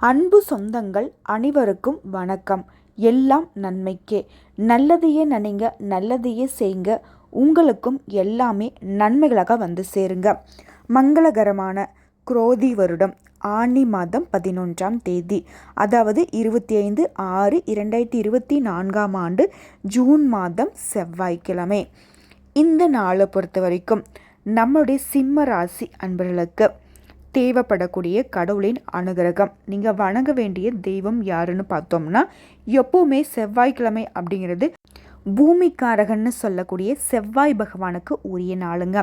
அன்பு சொந்தங்கள் அனைவருக்கும் வணக்கம். எல்லாம் நன்மைக்கே. நல்லதையே நினைங்க நல்லதையே செய்யுங்க உங்களுக்கும் எல்லாமே நன்மைகளாக வந்து சேருங்க. மங்களகரமான குரோதி வருடம் ஆனி மாதம் பதினொன்றாம் தேதி அதாவது இருபத்தி ஐந்து ஆறு இரண்டாயிரத்தி இருபத்தி நான்காம் ஆண்டு ஜூன் மாதம் செவ்வாய்க்கிழமை. இந்த நாளை பொறுத்த வரைக்கும் நம்மளுடைய சிம்ம ராசி அன்பர்களுக்கு தேவைப்படக்கூடிய கடவுளின் அனுகிரகம். நீங்கள் வணங்க வேண்டிய தெய்வம் யாருன்னு பார்த்தோம்னா எப்போவுமே செவ்வாய்க்கிழமை அப்படிங்கிறது பூமிக்காரகன்னு சொல்லக்கூடிய செவ்வாய் பகவானுக்கு உரிய நாளுங்க.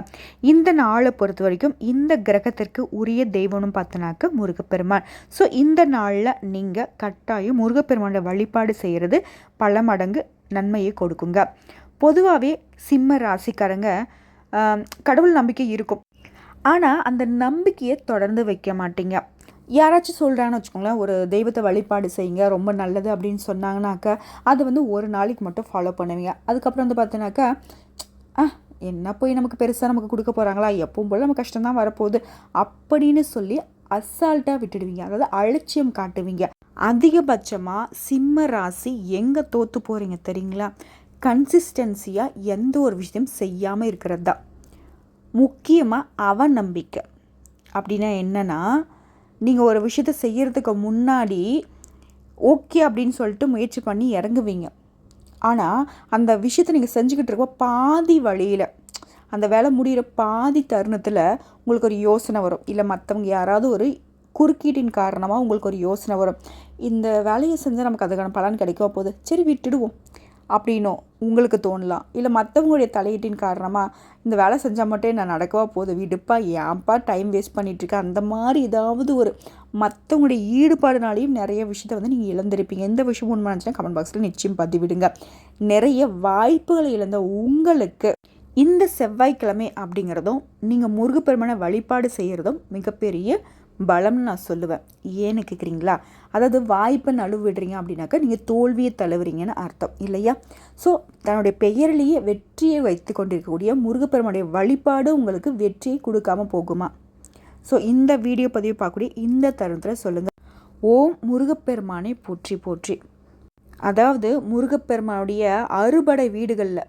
இந்த நாளை பொறுத்த வரைக்கும் இந்த கிரகத்திற்கு உரிய தெய்வம்னு பார்த்தனாக்க முருகப்பெருமான். ஸோ இந்த நாளில் நீங்கள் கட்டாயம் முருகப்பெருமானோட வழிபாடு செய்கிறது பல மடங்கு நன்மையை கொடுக்குங்க. பொதுவாகவே சிம்ம ராசிக்காரங்க கடவுள் நம்பிக்கை இருக்கும். ஆனால் அந்த நம்பிக்கையை தொடர்ந்து வைக்க மாட்டீங்க. யாராச்சும் சொல்கிறான்னு வச்சுக்கோங்களேன் ஒரு தெய்வத்தை வழிபாடு செய்யுங்க ரொம்ப நல்லது அப்படின்னு சொன்னாங்கனாக்கா அது வந்து ஒரு நாளைக்கு மட்டும் ஃபாலோ பண்ணுவீங்க. அதுக்கப்புறம் வந்து பார்த்தீங்கன்னாக்கா ஆ என்ன போய் நமக்கு பெருசாக நமக்கு கொடுக்க போகிறாங்களா எப்பவும் போல் நம்ம கஷ்டம் தான் வரப்போகுது. அப்படின்னு சொல்லி அசால்ட்டாக விட்டுடுவீங்க. அதாவது அலட்சியம் காட்டுவீங்க. அதிகபட்சமாக சிம்ம ராசி எங்கே தோற்று போகிறீங்க தெரியுங்களா? கன்சிஸ்டன்சியாக எந்த ஒரு விஷயம் செய்யாமல் இருக்கிறது தான். முக்கியமாக அவநம்பிக்கை. அப்படின்னா என்னென்னா நீங்கள் ஒரு விஷயத்த செய்கிறதுக்கு முன்னாடி ஓகே அப்படின்னு சொல்லிட்டு முயற்சி பண்ணி இறங்குவீங்க. ஆனால் அந்த விஷயத்த நீங்கள் செஞ்சுக்கிட்டு இருக்க பாதி வழியில் அந்த வேலை முடிகிற பாதி தருணத்தில் உங்களுக்கு ஒரு யோசனை வரும். இல்லை மற்றவங்க யாராவது ஒரு குறுக்கீட்டின் காரணமாக உங்களுக்கு ஒரு யோசனை வரும். இந்த வேலையை செஞ்சால் நமக்கு அதுக்கான பலன் கிடைக்க போகுது? சரி விட்டுடுவோம். அப்படின்னும் உங்களுக்கு தோணலாம். இல்லை மற்றவங்களுடைய தலையீட்டின் காரணமாக இந்த வேலை செஞ்சால் மட்டும் நான் நடக்கவா போகுது? விடுப்பா ஏன்ப்பா டைம் வேஸ்ட் பண்ணிகிட்ருக்கேன் அந்த மாதிரி ஏதாவது ஒரு மற்றவங்களுடைய ஈடுபாடுனாலையும் நிறைய விஷயத்த வந்து நீங்கள் இழந்திருப்பீங்க. எந்த விஷயம் உண்மை நினச்சினா கமெண்ட் பாக்ஸில் நிச்சயம் பதிவிடுங்க. நிறைய வாய்ப்புகளை இழந்த உங்களுக்கு இந்த செவ்வாய்க்கிழமை அப்படிங்கிறதும் நீங்கள் முருகப்பெருமான வழிபாடு செய்கிறதும் மிகப்பெரிய பலம்னு நான் சொல்லுவேன். ஏன்னு கேட்குறீங்களா அதாவது வாய்ப்பை நழுவு விடுறீங்க அப்படின்னாக்கா நீங்கள் தோல்வியை தழுவுறீங்கன்னு அர்த்தம். இல்லையா? ஸோ தன்னுடைய பெயரிலேயே வெற்றியை வைத்து கொண்டிருக்கக்கூடிய முருகப்பெருமானுடைய வழிபாடு உங்களுக்கு வெற்றியை கொடுக்காம போகுமா? ஸோ இந்த வீடியோ பதிவு பார்க்கக்கூடிய இந்த தருணத்தில் சொல்லுங்கள் ஓம் முருகப்பெருமானை போற்றி போற்றி. அதாவது முருகப்பெருமானுடைய அறுபடை வீடுகளில்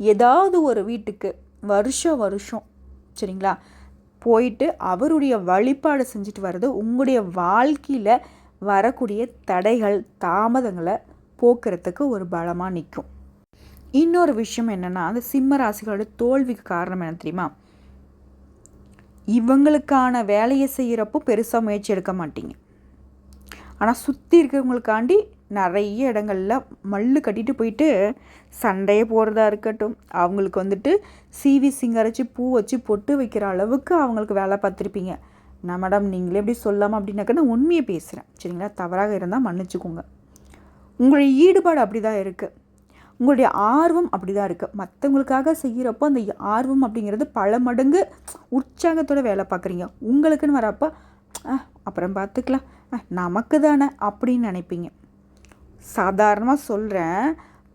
ஏதாவது ஒரு வீட்டுக்கு வருஷம் வருஷம் சரிங்களா? போயிட்டு அவருடைய வழிபாடு செஞ்சுட்டு வர்றது உங்களுடைய வாழ்க்கையில் வரக்கூடிய தடைகள் தாமதங்களை போக்குறதுக்கு ஒரு பலமாக நிற்கும் இன்னொரு விஷயம் என்னென்னா அந்த சிம்ம ராசிகளோட தோல்விக்கு காரணம் என்ன தெரியுமா? இவங்களுக்கான வேலையை செய்கிறப்போ பெருசாக முயற்சி எடுக்க மாட்டீங்க. ஆனால் சுற்றி இருக்கிறவங்களுக்காண்டி நிறைய இடங்களில் மல்லு கட்டிட்டு போயிட்டு சண்டையை போடுறதா இருக்கட்டும். அவங்களுக்கு வந்துட்டு சிவி சிங்கரைச்சி பூ வச்சு பொட்டு வைக்கிற அளவுக்கு அவங்களுக்கு வேலை பார்த்துருப்பீங்க. நான் மேடம் நீங்களே எப்படி சொல்லாமல் அப்படின்னாக்கா நான் உண்மையை பேசுகிறேன் சரிங்களா? தவறாக இருந்தால் மன்னிச்சுக்கோங்க. உங்களுடைய ஈடுபாடு அப்படி தான் இருக்குது உங்களுடைய ஆர்வம் அப்படி தான் இருக்குது மற்றவங்களுக்காக செய்கிறப்போ அந்த ஆர்வம் அப்படிங்கிறது பல மடங்கு உற்சாகத்தோடு வேலை பார்க்குறீங்க. உங்களுக்குன்னு வரப்போ அப்புறம் பார்த்துக்கலாம். நமக்கு தானே அப்படின்னு நினைப்பீங்க. சாதாரணமாக சொல்கிறேன்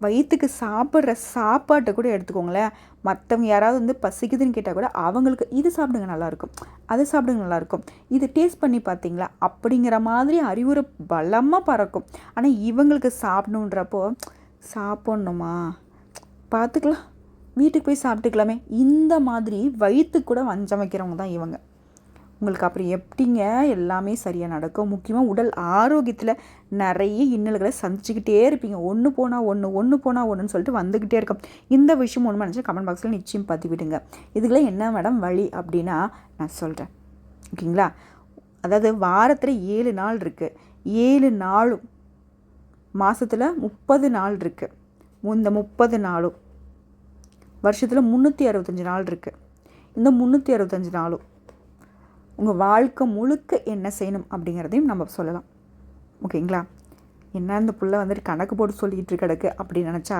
வயிற்றுக்கு சாப்பிட்ற சாப்பாட்டை கூட எடுத்துக்கோங்களேன். மற்றவங்க யாராவது வந்து பசிக்குதுன்னு கேட்டால் கூட அவங்களுக்கு இது சாப்பிடுங்க நல்லாயிருக்கும். அதை சாப்பிடுங்க நல்லாயிருக்கும். இது டேஸ்ட் பண்ணி பார்த்தீங்களா? அப்படிங்கிற மாதிரி அறிவுரை பலமாக பறக்கும். ஆனால் இவங்களுக்கு சாப்பிடணுன்றப்போ சாப்பிட்ணுமா? பார்த்துக்கலாம். வீட்டுக்கு போய் சாப்பிட்டுக்கலாமே. இந்த மாதிரி வயிற்றுக்கு கூட வஞ்சம் வைக்கிறவங்க தான் இவங்க. உங்களுக்கு அப்புறம் எப்படிங்க எல்லாமே சரியாக நடக்கும்? முக்கியமாக உடல் ஆரோக்கியத்தில் நிறைய இன்னல்களை சந்திச்சுக்கிட்டே இருப்பீங்க. ஒன்று போனால் ஒன்று ஒன்று போனால் ஒன்றுன்னு சொல்லிட்டு வந்துக்கிட்டே இருக்கும். இந்த விஷயம் ஒன்று நினச்சா கமெண்ட் பாக்ஸில் நிச்சயம் பதிவிடுங்க. இதுக்கெல்லாம் என்ன மேடம் வழி அப்படின்னா நான் சொல்கிறேன் ஓகேங்களா? அதாவது வாரத்தில் ஏழு நாள் இருக்குது ஏழு நாளும் மாதத்தில் முப்பது நாள் இருக்குது இந்த முப்பது நாளும் வருஷத்தில் முந்நூற்றி அறுபத்தஞ்சி நாள் இருக்குது இந்த முந்நூற்றி அறுபத்தஞ்சி நாளும் உங்கள் வாழ்க்கை முழுக்க என்ன செய்யணும் அப்படிங்கிறதையும் நம்ம சொல்லலாம். ஓகேங்களா? என்ன இந்த புள்ள வந்துட்டு கணக்கு போட்டு சொல்லிகிட்டு கிடக்கு அப்படின்னு நினச்சா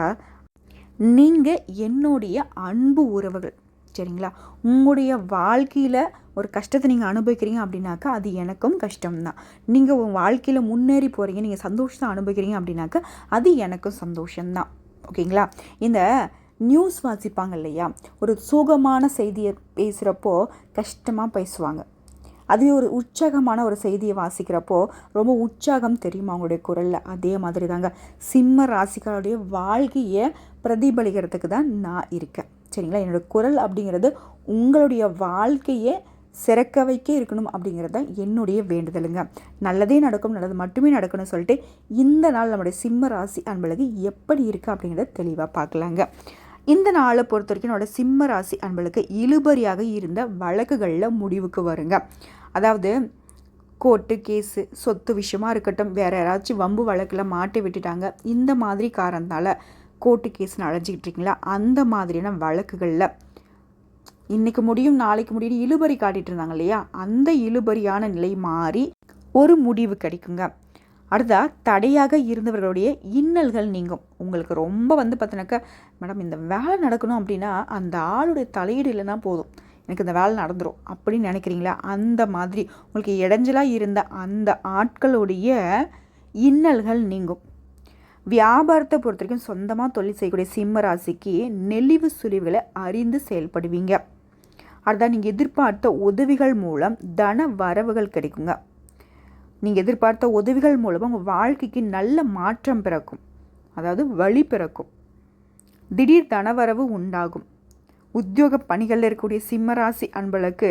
நீங்கள் என்னுடைய அன்பு உறவுகள் சரிங்களா? உங்களுடைய வாழ்க்கையில் ஒரு கஷ்டத்தை நீங்கள் அனுபவிக்கிறீங்க அப்படின்னாக்கா அது எனக்கும் கஷ்டம்தான். நீங்கள் உங்கள் வாழ்க்கையில் முன்னேறி போகிறீங்க நீங்கள் சந்தோஷத்தை அனுபவிக்கிறீங்க அப்படின்னாக்கா அது எனக்கும் சந்தோஷம்தான். ஓகேங்களா? இந்த நியூஸ் வாசிப்பாங்க இல்லையா? ஒரு சுகமான செய்தியை பேசுகிறப்போ கஷ்டமாக பேசுவாங்க. அதே ஒரு உற்சாகமான ஒரு செய்தியை வாசிக்கிறப்போ ரொம்ப உற்சாகம் தெரியுமா அவங்களுடைய குரலில்? அதே மாதிரி தாங்க சிம்ம ராசிக்காருடைய வாழ்க்கையை பிரதிபலிக்கிறதுக்கு தான் நான் இருக்கேன். சரிங்களா? என்னோடய குரல் அப்படிங்கிறது உங்களுடைய வாழ்க்கையை சிறக்க வைக்க இருக்கணும் அப்படிங்கிறது தான் என்னுடைய வேண்டுதலுங்க. நல்லதே நடக்கும் நல்லது மட்டுமே நடக்கணும்னு சொல்லிட்டு இந்த நாள் நம்முடைய சிம்ம ராசி அன்பழகு எப்படி இருக்குது அப்படிங்கிறத தெளிவாக பார்க்கலாங்க. இந்த நாளை பொறுத்த வரைக்கும் என்னோட சிம்ம ராசி அன்பளுக்கு இழுபறியாக இருந்த வழக்குகளில் முடிவுக்கு வருங்க. அதாவது கோர்ட்டு கேஸு சொத்து விஷயமா இருக்கட்டும் வேறு யாராச்சும் வம்பு வழக்கில் மாட்டி விட்டுட்டாங்க. இந்த மாதிரி காரணத்தால் கோர்ட்டு கேஸ்னு அழைஞ்சிக்கிட்டு இருக்கீங்களா? அந்த மாதிரியான வழக்குகளில் இன்றைக்கி முடியும் நாளைக்கு முடியும் இழுபறி காட்டிகிட்டு இருந்தாங்க இல்லையா? அந்த இழுபறியான நிலை மாறி ஒரு முடிவு கிடைக்குங்க. அடுத்தா தடையாக இருந்தவர்களுடைய இன்னல்கள் நீங்கும். உங்களுக்கு ரொம்ப வந்து பார்த்தினாக்கா மேடம் இந்த வேலை நடக்கணும் அப்படின்னா அந்த ஆளுடைய தலையீடு இல்லைன்னா போதும். எனக்கு இந்த வேலை நடந்துடும் அப்படின்னு நினைக்கிறீங்களா? அந்த மாதிரி. உங்களுக்கு இடைஞ்சலாக இருந்த அந்த ஆட்களுடைய இன்னல்கள் நீங்கும். வியாபாரத்தை பொறுத்த வரைக்கும் சொந்தமாக தொழில் செய்யக்கூடிய சிம்ம ராசிக்கு நெளிவு சுழிவுகளை அறிந்து செயல்படுவீங்க. அதுதான் நீங்கள் எதிர்பார்த்த உதவிகள் மூலம் தன வரவுகள் கிடைக்குங்க. நீங்கள் எதிர்பார்த்த உதவிகள் மூலமாக உங்கள் வாழ்க்கைக்கு நல்ல மாற்றம் பிறக்கும். அதாவது வழி பிறக்கும். திடீர் தனவரவு உண்டாகும். உத்தியோக பணிகளில் இருக்கக்கூடிய சிம்மராசி அன்பளுக்கு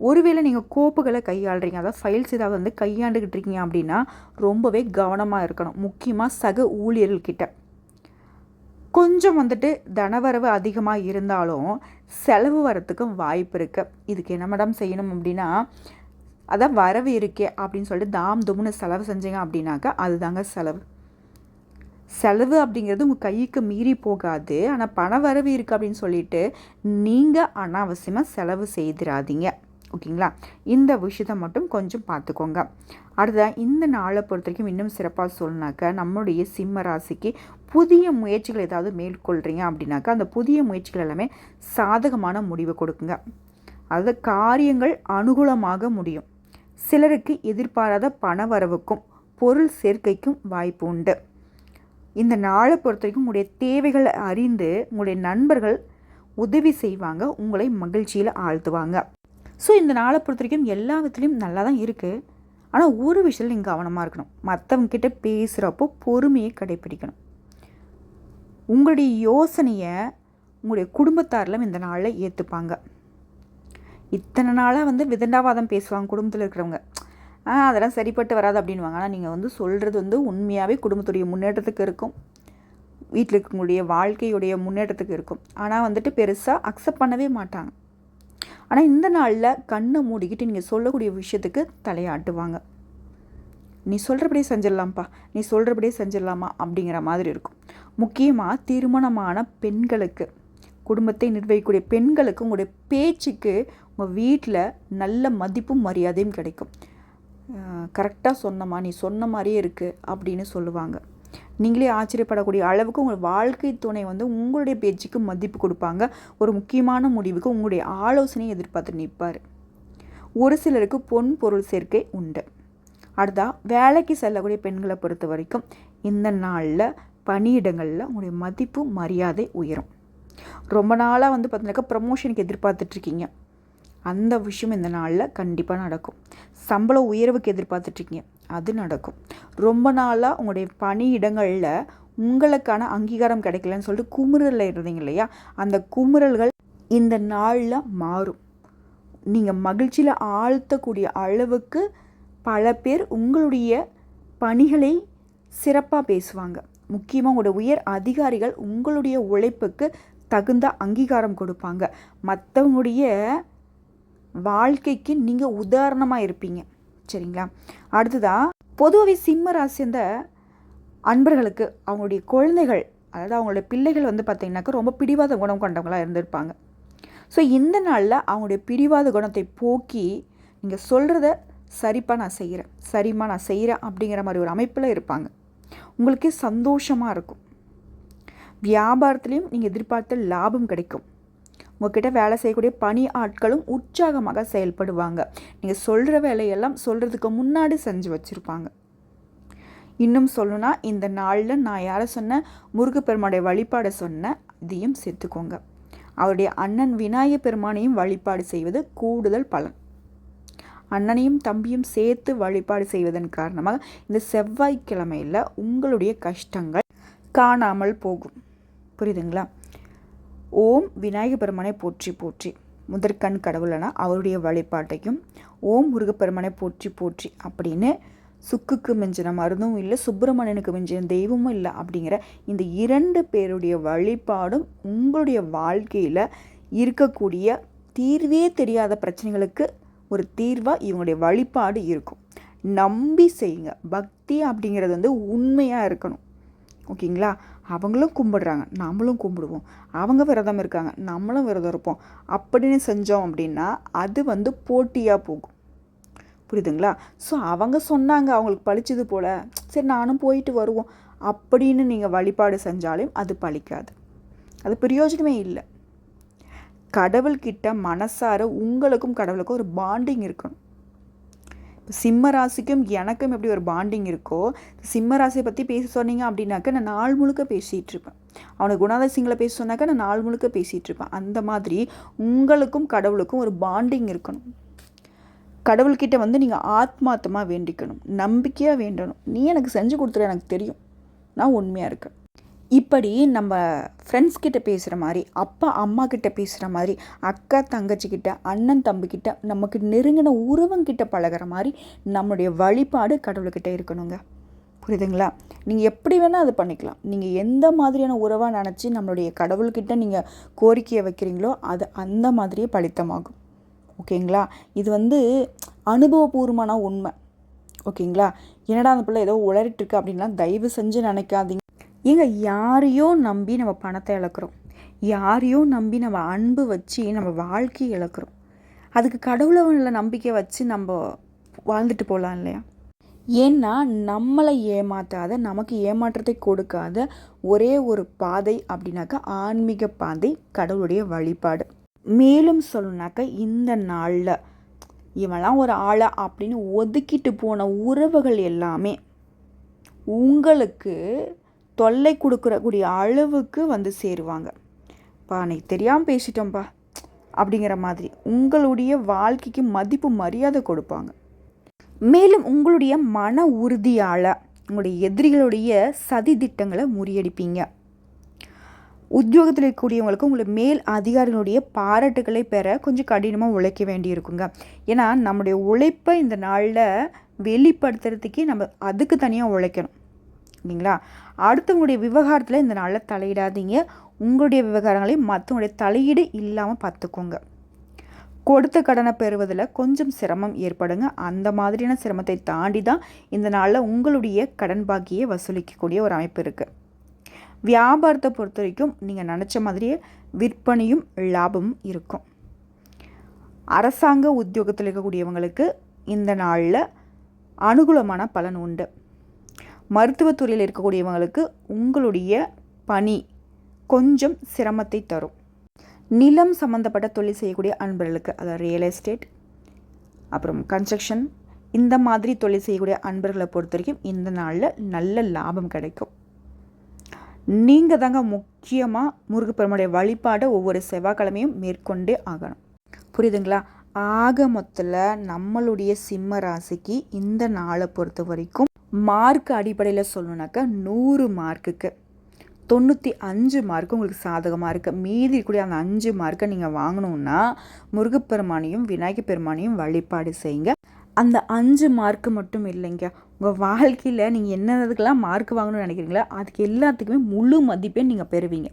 ஒருவேளை நீங்கள் கோப்புகளை கையாளுறீங்க அதாவது ஃபைல்ஸ் ஏதாவது வந்து கையாண்டுக்கிட்டு இருக்கீங்க அப்படின்னா ரொம்பவே கவனமாக இருக்கணும். முக்கியமாக சக ஊழியர்கள்கிட்ட. கொஞ்சம் வந்துட்டு தனவரவு அதிகமாக இருந்தாலும் செலவு வரத்துக்கும் வாய்ப்பு இருக்குது இதுக்கு என்ன மேடம் செய்யணும் அப்படின்னா அதான் வரவு இருக்கே அப்படின்னு சொல்லிட்டு தாம் தும்னு செலவு செஞ்சீங்க அப்படின்னாக்கா அதுதாங்க செலவு. செலவு அப்படிங்கிறது உங்கள் கைக்கு மீறி போகாது. ஆனால் பண வரவு இருக்குது அப்படின்னு சொல்லிட்டு நீங்கள் அனாவசியமாக செலவு செய்திடாதீங்க ஓகேங்களா? இந்த விஷயத்தை மட்டும் கொஞ்சம் பார்த்துக்கோங்க அடுத்த இந்த நாளை பொறுத்த வரைக்கும் இன்னும் சிறப்பாக சொல்லணாக்கா நம்மளுடைய சிம்ம ராசிக்கு புதிய முயற்சிகள் ஏதாவது மேற்கொள்கிறீங்க அப்படின்னாக்கா அந்த புதிய முயற்சிகள் எல்லாமே சாதகமான முடிவை கொடுக்குங்க. அது காரியங்கள் அனுகூலமாக முடியும். சிலருக்கு எதிர்பாராத பண வரவுக்கும் பொருள் சேர்க்கைக்கும் வாய்ப்பு உண்டு. இந்த நாளை பொறுத்த வரைக்கும் உங்களுடைய தேவைகளை அறிந்து உங்களுடைய நண்பர்கள் உதவி செய்வாங்க உங்களை மகிழ்ச்சியில் ஆழ்த்துவாங்க. ஸோ இந்த நாளை பொறுத்த வரைக்கும் எல்லா விதத்துலேயும் நல்லா தான் இருக்குது ஆனால் ஒரு விஷயத்தில் நீங்கள் கவனமாக இருக்கணும். மற்றவங்கிட்ட பேசுகிறப்போ பொறுமையை கடைப்பிடிக்கணும். உங்களுடைய யோசனையை உங்களுடைய குடும்பத்தாரிலும் இந்த நாளில் ஏற்றுப்பாங்க இத்தனை நாளாக வந்து விதண்டாவாதம் பேசுவாங்க குடும்பத்தில் இருக்கிறவங்க. அதெல்லாம் சரிப்பட்டு வராது அப்படின்வாங்க ஆனால் நீங்கள் வந்து சொல்கிறது வந்து உண்மையாகவே குடும்பத்துடைய முன்னேற்றத்துக்கு இருக்கும். வீட்டில் இருக்கக்கூடிய வாழ்க்கையுடைய முன்னேற்றத்துக்கு இருக்கும். ஆனால் வந்துட்டு பெருசாக அக்செப்ட் பண்ணவே மாட்டாங்க. ஆனால் இந்த நாளில் கண்ணை மூடிக்கிட்டு நீங்கள் சொல்லக்கூடிய விஷயத்துக்கு தலையாட்டுவாங்க. நீ சொல்கிறபடியே செஞ்சிடலாம்ப்பா. நீ சொல்கிறபடியே செஞ்சிடலாமா? அப்படிங்கிற மாதிரி இருக்கும். முக்கியமாக திருமணமான பெண்களுக்கு குடும்பத்தை நிர்வகிக்கக்கூடிய பெண்களுக்கு உங்களுடைய பேச்சுக்கு உங்கள் வீட்டில் நல்ல மதிப்பும் மரியாதையும் கிடைக்கும். கரெக்டாக சொன்னம்மா நீ சொன்ன மாதிரியே இருக்குது அப்படின்னு சொல்லுவாங்க. நீங்களே ஆச்சரியப்படக்கூடிய அளவுக்கு உங்கள் வாழ்க்கை துணை வந்து உங்களுடைய பேச்சுக்கு மதிப்பு கொடுப்பாங்க. ஒரு முக்கியமான முடிவுக்கு உங்களுடைய ஆலோசனையை எதிர்பார்த்து நிற்பார். ஒரு சிலருக்கு பொன் பொருள் சேர்க்கை உண்டு. அடுத்தா வேலைக்கு செல்லக்கூடிய பெண்களை பொறுத்த வரைக்கும் இந்த நாளில் பணியிடங்களில் உங்களுடைய மதிப்பு மரியாதை உயரும். ரொம்ப நாளாக வந்து பார்த்தீங்கன்னாக்கா ப்ரமோஷனுக்கு எதிர்பார்த்துட்ருக்கீங்க அந்த விஷயம் இந்த நாளில் கண்டிப்பாக நடக்கும். சம்பள உயர்வுக்கு எதிர்பார்த்துட்ருக்கீங்க. அது நடக்கும். ரொம்ப நாளாக உங்களுடைய பணியிடங்களில் உங்களுக்கான அங்கீகாரம் கிடைக்கலன்னு சொல்லிட்டு குமுறலில் இருந்தீங்க இல்லையா? அந்த குமுறல்கள் இந்த நாளில் மாறும். நீங்கள் மகிழ்ச்சியில் ஆழ்த்தக்கூடிய அளவுக்கு பல பேர் உங்களுடைய பணிகளை சிறப்பாக பேசுவாங்க. முக்கியமாக உங்களோட உயர் அதிகாரிகள் உங்களுடைய உழைப்புக்கு தகுந்த அங்கீகாரம் கொடுப்பாங்க. மற்றவங்களுடைய வாழ்க்கைக்கு நீங்கள் உதாரணமாக இருப்பீங்க. சரிங்களா? அடுத்ததாக பொதுவாகவே சிம்ம ராசி அந்த அன்பர்களுக்கு அவங்களுடைய குழந்தைகள் அதாவது அவங்களுடைய பிள்ளைகள் வந்து பார்த்திங்கனாக்கா ரொம்ப பிடிவாத குணம் கொண்டவங்களாக இருந்திருப்பாங்க. ஸோ இந்த நாளில் அவங்களுடைய பிடிவாத குணத்தை போக்கி நீங்கள் சொல்கிறத சரிப்பாக நான் செய்கிறேன் சரிம்மா நான் செய்கிறேன் அப்படிங்கிற மாதிரி ஒரு அமைப்பில் இருப்பாங்க. உங்களுக்கே சந்தோஷமாக இருக்கும். வியாபாரத்துலேயும் நீங்கள் எதிர்பார்த்த லாபம் கிடைக்கும். உங்ககிட்ட வேலை செய்யக்கூடிய பணி ஆட்களும் உற்சாகமாக செயல்படுவாங்க. நீங்கள் சொல்கிற வேலையெல்லாம் சொல்கிறதுக்கு முன்னாடி செஞ்சு வச்சுருப்பாங்க. இன்னும் சொல்லணும்னா இந்த நாளில் நான் யாரை சொன்னேன்? முருகப்பெருமானுடைய வழிபாடை சொன்னேன் இதையும் சேர்த்துக்கோங்க. அவருடைய அண்ணன் விநாயக பெருமானையும் வழிபாடு செய்வது கூடுதல் பலன். அண்ணனையும் தம்பியும் சேர்த்து வழிபாடு செய்வதன் காரணமாக இந்த செவ்வாய்க்கிழமையில் உங்களுடைய கஷ்டங்கள் காணாமல் போகும். புரியுதுங்களா? ஓம் விநாயக பெருமானை போற்றி. போற்றி முதற்கண் கடவுளனா அவருடைய வழிபாட்டையும் ஓம் முருகப்பெருமானை போற்றி போற்றி அப்படின்னு சுக்குக்கு மிஞ்சின மருந்தும் இல்லை சுப்பிரமணியனுக்கு மிஞ்சின தெய்வமும் இல்லை அப்படிங்கிற இந்த இரண்டு பேருடைய வழிபாடும் உங்களுடைய வாழ்க்கையில் இருக்கக்கூடிய தீர்வே தெரியாத பிரச்சனைகளுக்கு ஒரு தீர்வாக இவங்களுடைய வழிபாடு இருக்கும். நம்பி செய்யுங்க. பக்தி அப்படிங்கிறது வந்து உண்மையாக இருக்கணும். ஓகேங்களா? அவங்களும் கும்பிடுறாங்க. நம்மளும் கும்பிடுவோம். அவங்க விரதம் இருக்காங்க. நம்மளும் விரதம் இருப்போம். அப்படின்னு செஞ்சோம் அப்படின்னா அது வந்து போட்டியாக போகும். புரியுதுங்களா? ஸோ அவங்க சொன்னாங்க அவங்களுக்கு பழிச்சது போல். சரி நானும் போயிட்டு வருவோம். அப்படின்னு நீங்கள் வழிபாடு செஞ்சாலும் அது பழிக்காது. அது பிரயோஜனமே இல்லை. கடவுள்கிட்ட மனசார உங்களுக்கும் கடவுளுக்கும் ஒரு பாண்டிங் இருக்கணும். சிம்ம ராசிக்கும் எனக்கும் எப்படி ஒரு பாண்டிங் இருக்கோ சிம்ம ராசியை பற்றி பேச சொன்னீங்க அப்படின்னாக்க நான் நாள் முழுக்க பேசிகிட்டு இருப்பேன். அவனுக்கு குணாதிசயங்களை பேச சொன்னாக்க நான் நாள் முழுக்க பேசிகிட்டு இருப்பேன். அந்த மாதிரி உங்களுக்கும் கடவுளுக்கும் ஒரு பாண்டிங் இருக்கணும். கடவுள்கிட்ட வந்து நீங்கள் ஆத்மாத்தமாக வேண்டிக்கணும். நம்பிக்கையாக வேண்டணும். நீ எனக்கு செஞ்சு கொடுத்துரு எனக்கு தெரியும். நான் உண்மையாக இருக்கேன். இப்படி நம்ம ஃப்ரெண்ட்ஸ் கிட்ட பேசுகிற மாதிரி அப்பா அம்மா கிட்ட பேசுகிற மாதிரி அக்கா தங்கச்சிக்கிட்ட அண்ணன் தம்பிக்கிட்ட நமக்கு நெருங்கின உறவங்கிட்ட பழகிற மாதிரி நம்மளுடைய வழிபாடு கடவுள்கிட்ட இருக்கணுங்க. புரியுதுங்களா? நீங்கள் எப்படி வேணால் அது பண்ணிக்கலாம். நீங்கள் எந்த மாதிரியான உறவாக நினச்சி நம்மளுடைய கடவுள்கிட்ட நீங்கள் கோரிக்கையை வைக்கிறீங்களோ அது அந்த மாதிரியே பலித்தமாகும். ஓகேங்களா? இது வந்து அனுபவபூர்வமான உண்மை. ஓகேங்களா? என்னடா அந்த பிள்ளை ஏதோ உளறிட்டுருக்கு அப்படின்லாம் தயவு செஞ்சு நினைக்காதீங்க. ஏங்க யாரையோ நம்பி நம்ம பணத்தை இழக்கிறோம். யாரையோ நம்பி நம்ம அன்பு வச்சு நம்ம வாழ்க்கையை இழக்கிறோம். அதுக்கு கடவுளை நம்பிக்கை வச்சு நம்ம வாழ்ந்துட்டு போகலாம் இல்லையா? ஏன்னா நம்மளை ஏமாற்றாத நமக்கு ஏமாற்றத்தை கொடுக்காத ஒரே ஒரு பாதை அப்படின்னாக்கா ஆன்மீக பாதை கடவுளுடைய வழிபாடு. மேலும் சொல்லணுனாக்க இந்த நாளில் இவெல்லாம் ஒரு ஆளை அப்படின்னு ஒதுக்கிட்டு போன உறவுகள் எல்லாமே உங்களுக்கு தொல்லை கொடுக்குறக்கூடிய அளவுக்கு வந்து சேருவாங்க. பா அன்னைக்கு தெரியாமல் பேசிட்டோம்ப்பா அப்படிங்கிற மாதிரி உங்களுடைய வாழ்க்கைக்கு மதிப்பு மரியாதை கொடுப்பாங்க. மேலும் உங்களுடைய மன உறுதியால் உங்களுடைய எதிரிகளுடைய சதி திட்டங்களை முறியடிப்பீங்க. உத்தியோகத்தில் இருக்கக்கூடியவங்களுக்கு உங்களை மேல் அதிகாரிகளுடைய பாராட்டுகளை பெற கொஞ்சம் கடினமாக உழைக்க வேண்டி இருக்குங்க ஏன்னா நம்முடைய உழைப்பை இந்த நாளில் வெளிப்படுத்துறதுக்கே நம்ம அதுக்கு தனியாக உழைக்கணும். சரிங்களா? அடுத்தவங்களுடைய விவகாரத்தில் இந்த நாளில் தலையிடாதீங்க. உங்களுடைய விவகாரங்களை மற்றவங்களுடைய தலையீடு இல்லாமல் பார்த்துக்கோங்க கொடுத்த கடனை பெறுவதில் கொஞ்சம் சிரமம் ஏற்படுங்க. அந்த மாதிரியான சிரமத்தை தாண்டி தான் இந்த நாளில் உங்களுடைய கடன் பாக்கியை வசூலிக்கக்கூடிய ஒரு அமைப்பு இருக்குது வியாபாரத்தை பொறுத்த வரைக்கும் நீங்கள் நினச்ச மாதிரியே விற்பனையும் லாபமும் இருக்கும். அரசாங்க உத்தியோகத்தில் இருக்கக்கூடியவங்களுக்கு இந்த நாளில் அனுகூலமான பலன் உண்டு. மருத்துவத்துறையில் இருக்கக்கூடியவங்களுக்கு உங்களுடைய பணி கொஞ்சம் சிரமத்தை தரும். நிலம் சம்மந்தப்பட்ட தொழில் செய்யக்கூடிய அன்பர்களுக்கு அதாவது ரியல் எஸ்டேட் அப்புறம் கன்ஸ்ட்ரக்ஷன் இந்த மாதிரி தொழில் செய்யக்கூடிய அன்பர்களை பொறுத்த வரைக்கும் இந்த நாளில் நல்ல லாபம் கிடைக்கும். நீங்கள் தாங்க முக்கியமாக முருகப்பெருமானுடைய வழிபாடை ஒவ்வொரு செவ்வாய்க்கிழமையும் மேற்கொண்டே ஆகணும். புரியுதுங்களா? ஆக மொத்தத்தில் நம்மளுடைய சிம்ம ராசிக்கு இந்த நாளை பொறுத்த வரைக்கும் மார்க் அடிப்படையில் சொல்லணுனாக்கா நூறு மார்க்குக்கு. தொண்ணூற்றி அஞ்சு மார்க்கு உங்களுக்கு சாதகமாக இருக்குது மீதி கூடிய அந்த அஞ்சு மார்க்கை நீங்கள் வாங்கணுன்னா முருகப்பெருமானையும் விநாயகர் பெருமானையும் வழிபாடு செய்யுங்க. அந்த அஞ்சு மார்க்கு மட்டும் இல்லைங்க. உங்கள் வாழ்க்கையில் நீங்கள் என்னதுக்கெல்லாம் மார்க் வாங்கணும்னு நினைக்கிறீங்களோ அதுக்கு எல்லாத்துக்குமே முழு மதிப்பே நீங்கள் பெறுவீங்க.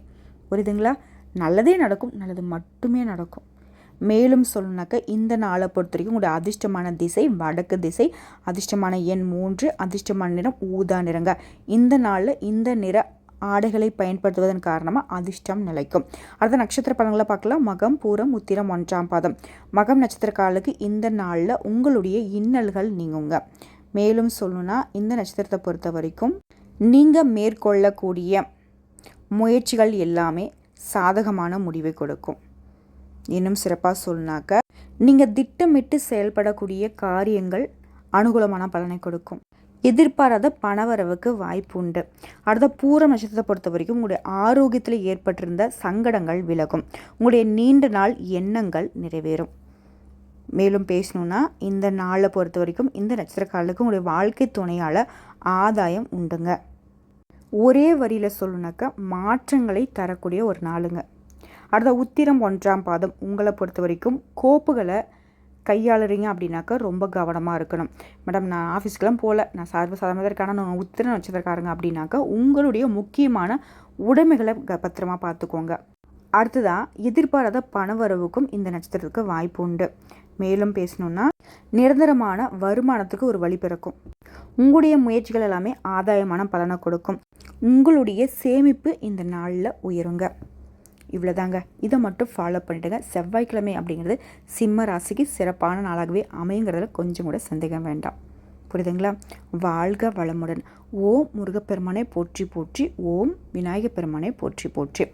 புரியுதுங்களா? நல்லதே நடக்கும் நல்லது மட்டுமே நடக்கும். மேலும் சொல்லணுனாக்க இந்த நாளை பொறுத்த வரைக்கும் உங்களுடைய அதிர்ஷ்டமான திசை வடக்கு திசை அதிர்ஷ்டமான எண் மூன்று அதிர்ஷ்டமான நிறம் ஊதா நிறங்க. இந்த நாளில் இந்த நிற ஆடைகளை பயன்படுத்துவதன் காரணமாக அதிர்ஷ்டம் நிலைக்கும். அடுத்த நட்சத்திர பலன்களை பார்க்கலாம். மகம் பூரம் உத்திரம் ஒன்றாம் பாதம். மகம் நட்சத்திரக்காலுக்கு இந்த நாளில் உங்களுடைய இன்னல்கள் நீங்குங்க. மேலும் சொல்லணுன்னா இந்த நட்சத்திரத்தை பொறுத்த வரைக்கும் நீங்கள் மேற்கொள்ளக்கூடிய முயற்சிகள் எல்லாமே சாதகமான முடிவை கொடுக்கும். இன்னும் சிறப்பாக சொல்லினாக்க நீங்கள் திட்டமிட்டு செயல்படக்கூடிய காரியங்கள் அனுகூலமான பலனை கொடுக்கும். எதிர்பாராத பணவரவுக்கு வாய்ப்பு உண்டு. அடுத்த பூர நட்சத்திரத்தை பொறுத்த வரைக்கும் உங்களுடைய ஆரோக்கியத்தில் ஏற்பட்டிருந்த சங்கடங்கள் விலகும். உங்களுடைய நீண்ட நாள் எண்ணங்கள் நிறைவேறும். மேலும் பேசணும்னா இந்த நாளை பொறுத்த வரைக்கும் இந்த நட்சத்திரக்காரர்களுக்கு உங்களுடைய வாழ்க்கை துணையால் ஆதாயம் உண்டுங்க. ஒரே வரியில் சொல்லணுனாக்கா மாற்றங்களை தரக்கூடிய ஒரு நாளுங்க. அடுத்த உத்திரம் ஒன்றாம் பாதம். உங்களை பொறுத்த வரைக்கும் கோப்புகளை கையாளுறீங்க அப்படின்னாக்கா ரொம்ப கவனமாக இருக்கணும். மேடம் நான் ஆஃபீஸ்க்கெலாம் போகல நான் சர்வசாதாரணமாக இருக்கான நான் உத்திரம் நட்சத்திரக்காரங்க அப்படின்னாக்கா உங்களுடைய முக்கியமான உடைமைகளை க பத்திரமா பார்த்துக்கோங்க. அடுத்ததாக எதிர்பாராத பணவரவுக்கும் இந்த நட்சத்திரத்துக்கு வாய்ப்பு உண்டு. மேலும் பேசணுன்னா நிரந்தரமான வருமானத்துக்கு ஒரு வழி பிறக்கும். உங்களுடைய முயற்சிகள் எல்லாமே ஆதாயமான பலனை கொடுக்கும். உங்களுடைய சேமிப்பு இந்த நாளில் உயருங்க. இவ்வளோதாங்க இதை மட்டும் ஃபாலோ பண்ணிவிடுங்க செவ்வாய்க்கிழமை அப்படிங்கிறது சிம்ம ராசிக்கு சிறப்பான நாளாகவே அமையுங்கிறதுல கொஞ்சம் கூட சந்தேகம் வேண்டாம். புரியுதுங்களா? வாழ்க வளமுடன். ஓம் முருகப்பெருமானை போற்றி போற்றி ஓம் விநாயகப் பெருமானை போற்றி போற்றி.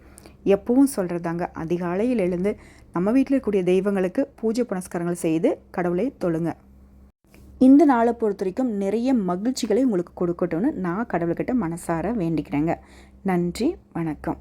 எப்பவும் சொல்கிறதாங்க அதிகாலையில் எழுந்து நம்ம வீட்டில் இருக்கக்கூடிய தெய்வங்களுக்கு பூஜை புனஸ்காரங்கள் செய்து கடவுளை தொழுங்க. இந்த நாளை பொறுத்த வரைக்கும் நிறைய மகிழ்ச்சிகளை உங்களுக்கு கொடுக்கட்டும்னு நான் கடவுள்கிட்ட மனசார வேண்டிக்கிறேங்க. நன்றி வணக்கம்.